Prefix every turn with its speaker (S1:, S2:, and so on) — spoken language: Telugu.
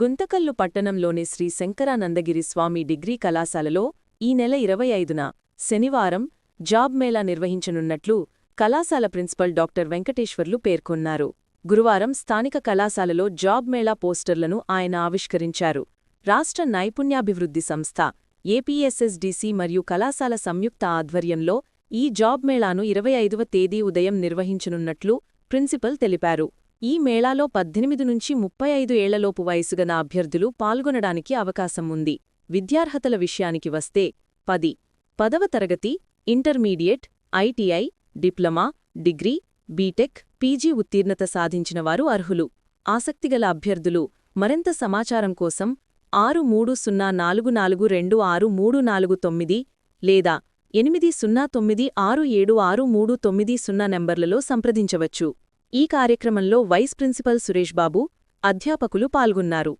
S1: గుంతకల్లు పట్టణంలోని శ్రీ శంకరానందగిరి స్వామి డిగ్రీ కళాశాలలో ఈ నెల ఇరవై ఐదున శనివారం జాబ్ మేళా నిర్వహించనున్నట్లు కళాశాల ప్రిన్సిపల్ డాక్టర్ వెంకటేశ్వర్లు పేర్కొన్నారు. గురువారం స్థానిక కళాశాలలో జాబ్ మేళా పోస్టర్లను ఆయన ఆవిష్కరించారు. రాష్ట్ర నైపుణ్యాభివృద్ధి సంస్థ ఏపీఎస్ఎస్డిసి మరియు కళాశాల సంయుక్త ఆధ్వర్యంలో ఈ జాబ్ మేళాను ఇరవై ఐదవ తేదీ ఉదయం నిర్వహించనున్నట్లు ప్రిన్సిపల్ తెలిపారు. ఈ మేళాలో పద్దెనిమిది నుంచి ముప్పై ఐదు ఏళ్ళలోపు వయసుగల అభ్యర్థులు పాల్గొనడానికి అవకాశం ఉంది. విద్యార్హతల విషయానికి వస్తే పది పదవ తరగతి intermediate ITI diploma degree BTech PG ఉత్తీర్ణత సాధించిన వారు అర్హులు. ఆసక్తిగల అభ్యర్థులు మరింత సమాచారం కోసం ఆరు మూడు సున్నా నాలుగు నాలుగు రెండు ఆరు మూడు నాలుగు తొమ్మిది లేదా ఎనిమిది సున్నా తొమ్మిది ఆరు ఏడు ఆరు మూడు తొమ్మిది సున్నా నెంబర్లలో సంప్రదించవచ్చు. ఈ కార్యక్రమంలో వైస్ ప్రిన్సిపల్ సురేష్ బాబు అధ్యాపకులు పాల్గొన్నారు.